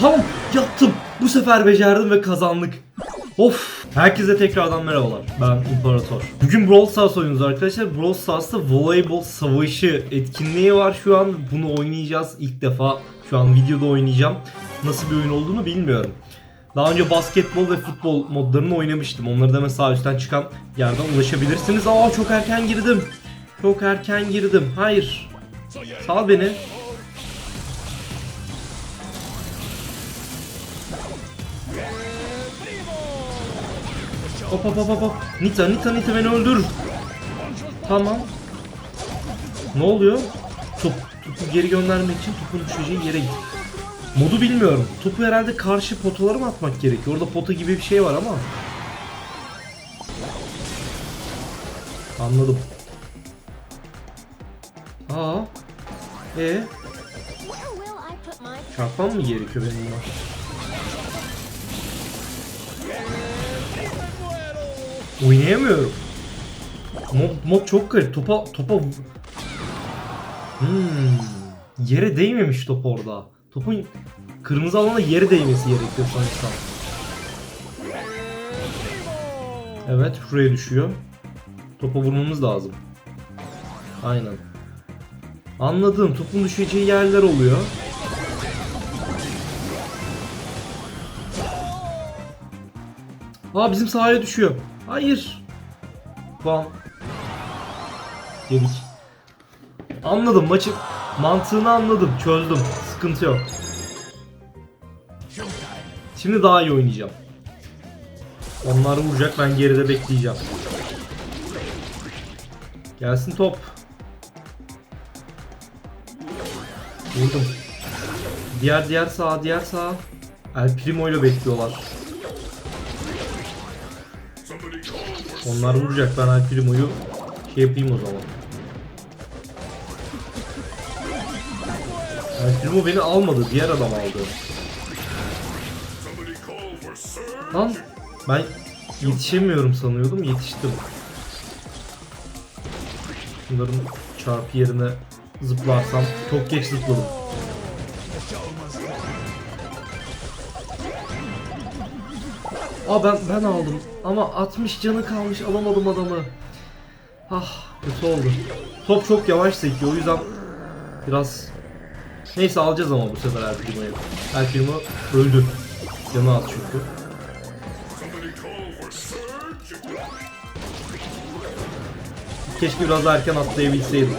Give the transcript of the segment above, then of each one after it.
Tamam yaptım. Bu sefer becerdim ve kazandık. Of. Herkese tekrardan merhabalar. Ben İmparator. Bugün Brawl Stars oynuyoruz arkadaşlar. Brawl Stars'ta voleybol savaşı etkinliği var şu an. Bunu oynayacağız. İlk defa şu an videoda oynayacağım. Nasıl bir oyun olduğunu bilmiyorum. Daha önce basketbol ve futbol modlarını oynamıştım. Onları da mesela üstten çıkan yerden ulaşabilirsiniz. Aa çok erken girdim. Çok erken girdim. Hayır. Sal beni. Hop hop hop hop. Nita Nita Nita beni öldür. Tamam. Ne oluyor? Top, topu geri göndermek için topun düşeceği yere git. Modu bilmiyorum. Topu herhalde karşı potalara mı atmak gerekiyor? Orada pota gibi bir şey var ama. Anladım. Aa. E my çarpmam mı gerekiyor benim buna? Oynayamıyorum. Mod, mod çok garip. Topa topa Hmm. Yere değmemiş top orada. Topun kırmızı alana yere değmesi gerekiyor sanırsam. Evet, şuraya düşüyor. Topa vurmamız lazım. Aynen. Anladım. Topun düşeceği yerler oluyor. Aa bizim sahaya düşüyor. Hayır. Puan. Yedik. Anladım maçı mantığını anladım. Çözdüm. Sıkıntı yok. Şimdi daha iyi oynayacağım. Onlar vuracak ben geride bekleyeceğim. Gelsin top. Vurdum. Diğer diğer sağ diğer sağ. El Primo ile bekliyorlar. Onlar vuracak ben El Primo'yu şey yapayım o zaman. El Primo beni almadı diğer adam aldı. Lan ben yetişemiyorum sanıyordum yetiştim. Bunların çarpı yerine zıplarsam çok geç zıpladım. Aa ben ben aldım ama 60 canı kalmış alamadım adamı. Ah kötü oldu. Top çok yavaş sekiyor o yüzden biraz Neyse alacağız ama bu sefer. El Primo öldü. Canı az çünkü. Keşke biraz erken atlayabilseydim.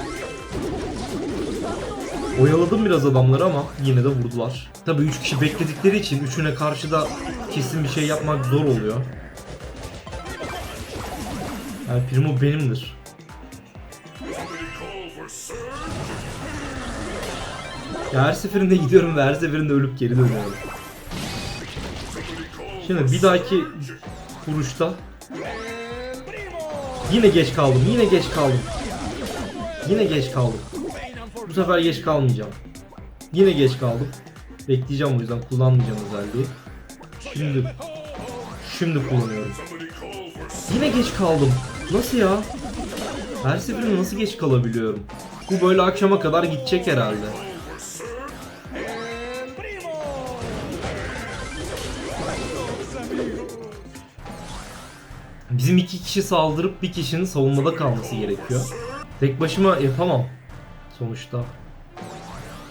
Oyaladım biraz adamları ama yine de vurdular. Tabii 3 kişi bekledikleri için üçüne karşı da kesin bir şey yapmak zor oluyor. Yani Primo benimdir. Ya her seferinde gidiyorum ve her seferinde ölüp geri dönüyorum. Şimdi bir dahaki vuruşta Yine geç kaldım, yine geç kaldım. Yine geç kaldım. Bu sefer geç kalmayacağım. Yine geç kaldım. Bekleyeceğim o yüzden kullanmayacağım özelliği. Şimdi şimdi kullanıyorum. Yine geç kaldım. Nasıl ya? Her seferinde nasıl geç kalabiliyorum? Bu böyle akşama kadar gidecek herhalde. Bizim iki kişi saldırıp bir kişinin savunmada kalması gerekiyor. Tek başıma yapamam. Sonuçta.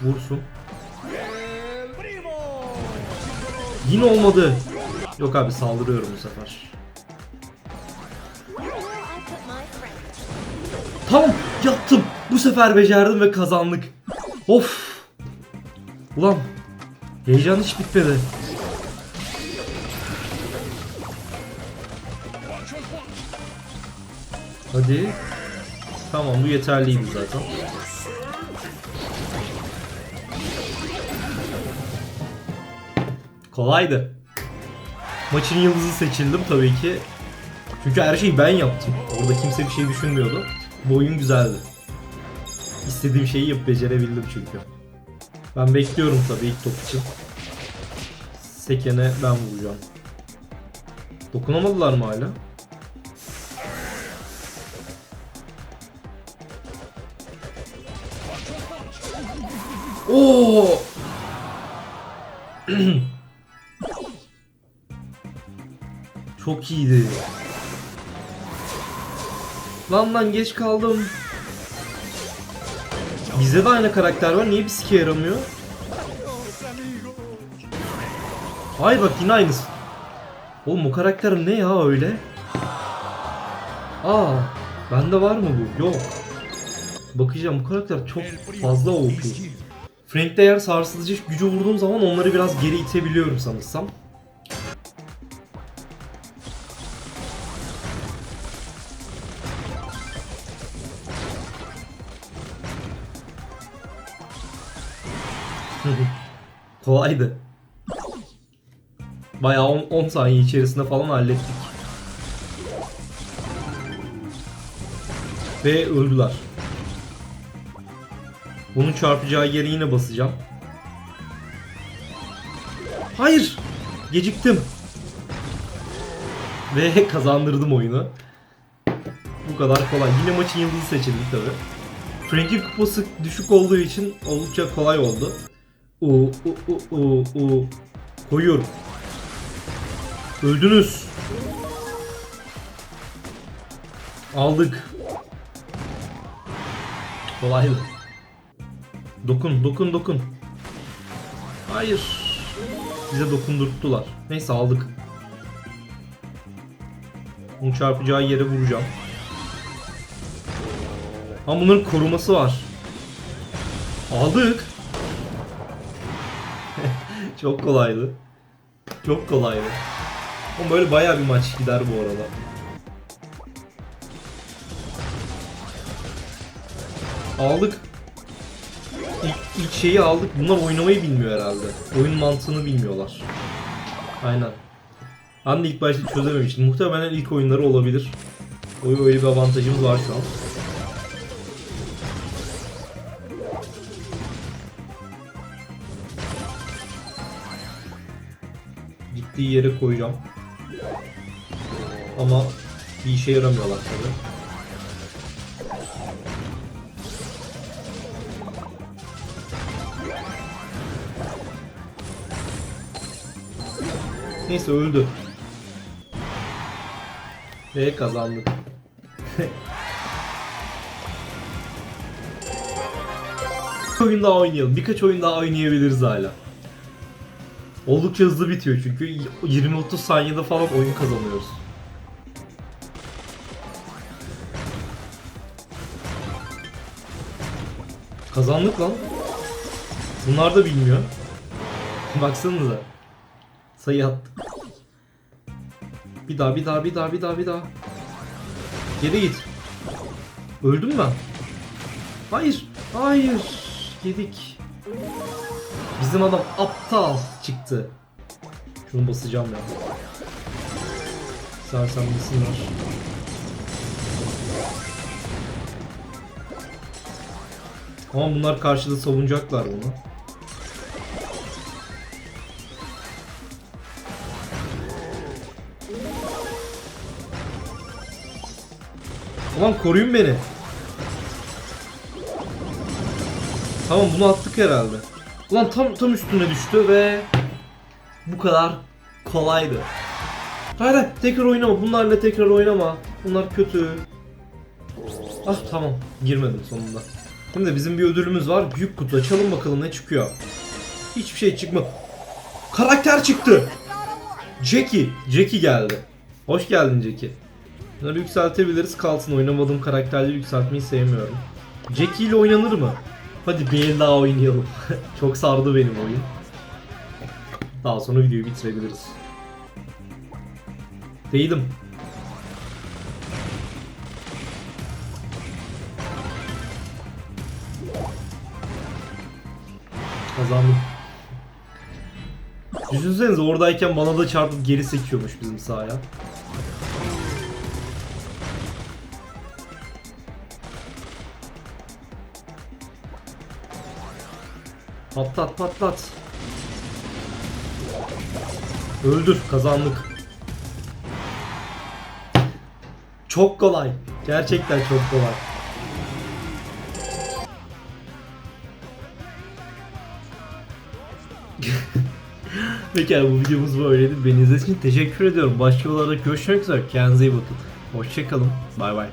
Vursun. Yine olmadı. Yok abi saldırıyorum bu sefer. Tamam yaptım. Bu sefer becerdim ve kazandık. Of. Ulan heyecan hiç bitmedi. Hadi. Tamam bu yeterliydi zaten. Kolaydı. Maçın yıldızı seçildim tabii ki. Çünkü her şeyi ben yaptım. Orada kimse bir şey düşünmüyordu. Bu oyun güzeldi. İstediğim şeyi yapıp becerebildim çünkü. Ben bekliyorum tabii ilk top için. Sekene ben vuracağım. Dokunamadılar mı hala? Oo! Çok iyiydi. Lan lan geç kaldım. Bizde de aynı karakter var. Niye bir yaramıyor? Hayır bak yine aynısı. Oğlum o karakter ne ya öyle? Aa, bende var mı bu? Yok. Bakacağım bu karakter çok fazla OP. Frank'te eğer sarsılıcı gücü vurduğum zaman onları biraz geri itebiliyorum sanırsam. Kolaydı. Bayağı 10, 10 saniye içerisinde falan hallettik. Ve öldüler. Bunun çarpacağı yere yine basacağım. Hayır! Geciktim. Ve kazandırdım oyunu. Bu kadar kolay. Yine maçın yıldızı seçildik tabi. Frank'in kupası düşük olduğu için oldukça kolay oldu. U u u u koyuyorum. Öldünüz. Aldık. Kolaydı. Dokun, dokun, dokun. Hayır. Bize dokundurttular. Neyse aldık. Bunu çarpacağı yere vuracağım. Ama bunların koruması var. Aldık. Çok kolaydı. Çok kolaydı. Ama böyle bayağı bir maç gider bu arada. Aldık. İlk, ilk şeyi aldık. Bunlar oynamayı bilmiyor herhalde. Oyun mantığını bilmiyorlar. Aynen. Ben de ilk başta çözememiştim. Muhtemelen ilk oyunları olabilir. Öyle bir avantajımız var şu an. Gittiği yere koyacağım. Ama bir işe yaramıyorlar tabii. Neyse öldü. Ve kazandık. Oyun daha oynayalım. Birkaç oyun daha oynayabiliriz hala. Oldukça hızlı bitiyor çünkü 20-30 saniyede falan oyun kazanıyoruz. Kazandık lan. Bunlar da bilmiyor. Baksanıza. Sayı attık. Bir daha, bir daha, bir daha, bir daha, bir daha. Geri git. Öldüm ben. Hayır, hayır. Yedik. Bizim adam aptal çıktı. Şunu basacağım ya. Sersemlesinler. Ama bunlar karşıda savunacaklar bunu. Ulan koruyun beni. Tamam bunu attık herhalde. Ulan tam tam üstüne düştü ve bu kadar kolaydı. Hayır hayır tekrar oynama. Bunlarla tekrar oynama. Bunlar kötü. Ah tamam girmedim sonunda. Şimdi bizim bir ödülümüz var. Büyük kutu açalım bakalım ne çıkıyor. Hiçbir şey çıkmadı. Karakter çıktı. Jackie. Jackie geldi. Hoş geldin Jackie. Bunları yükseltebiliriz. Kalsın oynamadığım karakterleri yükseltmeyi sevmiyorum. Jackie ile oynanır mı? Hadi bir el daha oynayalım. Çok sardı benim oyun. Daha sonra videoyu bitirebiliriz. Değdim. Kazandım. Düşünsenize oradayken bana da çarpıp geri sekiyormuş bizim sahaya. Patlat patlat. Öldür kazandık. Çok kolay. Gerçekten çok kolay. Pekala bu videomuz böyleydi. Beni izlediğiniz için teşekkür ediyorum. Başka videolarda görüşmek üzere. Kendinize iyi bakın. Hoşçakalın. Bay bay.